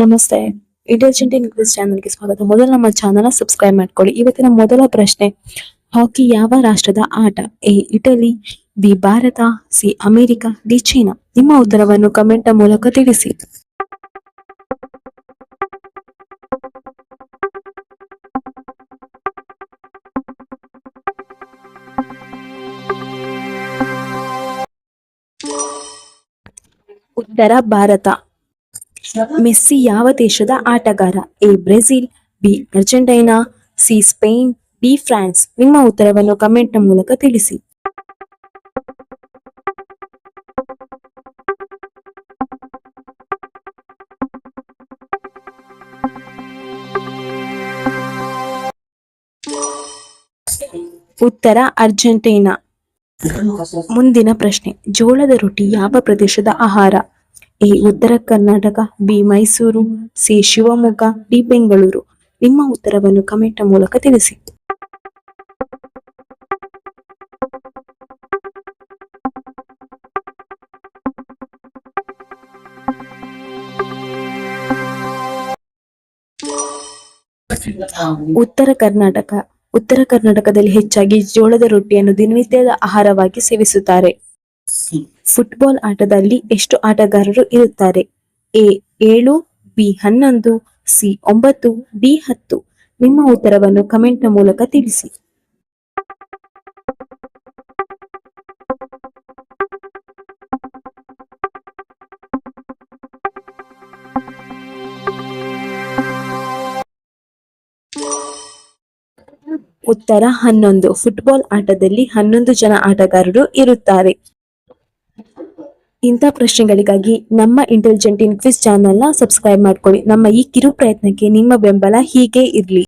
ನಮಸ್ತೆ. Intelligent increase ಚಾನಲ್ಗೆ ಸ್ವಾಗತ. ಮೊದಲು ನಮ್ಮ ಚಾನಲ್ ಸಬ್ಸ್ಕ್ರೈಬ್ ಮಾಡ್ಕೊಳ್ಳಿ. ಇವತ್ತಿನ ಮೊದಲ ಪ್ರಶ್ನೆ, ಹಾಕಿ ಯಾವ ರಾಷ್ಟ್ರದ ಆಟ? A, Italy, B, Bharat, C, America, D, China? ನಿಮ್ಮ ಉತ್ತರವನ್ನು ಕಮೆಂಟ್ ಮೂಲಕ ತಿಳಿಸಿ. ಉತ್ತರ ಭಾರತ. ಮೆಸ್ಸಿ ಯಾವ ದೇಶದ ಆಟಗಾರ? A, Brazil, B, Argentina, C, Spain, D, France. ನಿಮ್ಮ ಉತ್ತರವನ್ನು ಕಮೆಂಟ್ ಮೂಲಕ ತಿಳಿಸಿ. ಉತ್ತರ ಅರ್ಜೆಂಟೈನಾ. ಮುಂದಿನ ಪ್ರಶ್ನೆ, ಜೋಳದ ರೊಟ್ಟಿ ಯಾವ ಪ್ರದೇಶದ ಆಹಾರ? A Uttara Karnataka, B Mysuru, C Shivamogga, D Bengaluru. ನಿಮ್ಮ ಉತ್ತರವನ್ನು ಕಮೆಂಟ್ ಮೂಲಕ ತಿಳಿಸಿ. ಉತ್ತರ ಕರ್ನಾಟಕ. ಉತ್ತರ ಕರ್ನಾಟಕದಲ್ಲಿ ಹೆಚ್ಚಾಗಿ ಜೋಳದ ರೊಟ್ಟಿಯನ್ನು ದಿನನಿತ್ಯದ ಆಹಾರವಾಗಿ ಸೇವಿಸುತ್ತಾರೆ. ಫುಟ್ಬಾಲ್ ಆಟದಲ್ಲಿ ಎಷ್ಟು ಆಟಗಾರರು ಇರುತ್ತಾರೆ? ಎ, ಏಳು, ಬಿ, ಹನ್ನೊಂದು, ಸಿ, ಒಂಬತ್ತು, ಡಿ, ಹತ್ತು. ನಿಮ್ಮ ಉತ್ತರವನ್ನು ಕಮೆಂಟ್ ಮೂಲಕ ತಿಳಿಸಿ. ಉತ್ತರ ಹನ್ನೊಂದು. ಫುಟ್ಬಾಲ್ ಆಟದಲ್ಲಿ ಹನ್ನೊಂದು ಜನ ಆಟಗಾರರು ಇರುತ್ತಾರೆ. ಇಂಥ ಪ್ರಶ್ನೆಗಳಿಗಾಗಿ ನಮ್ಮ ಇಂಟೆಲಿಜೆಂಟ್ ಇನ್ ಕ್ವಿಸ್ ಚಾನೆಲ್ನ ಸಬ್ಸ್ಕ್ರೈಬ್ ಮಾಡ್ಕೊಳ್ಳಿ. ನಮ್ಮ ಈ ಕಿರು ಪ್ರಯತ್ನಕ್ಕೆ ನಿಮ್ಮ ಬೆಂಬಲ ಹೀಗೆ ಇರಲಿ.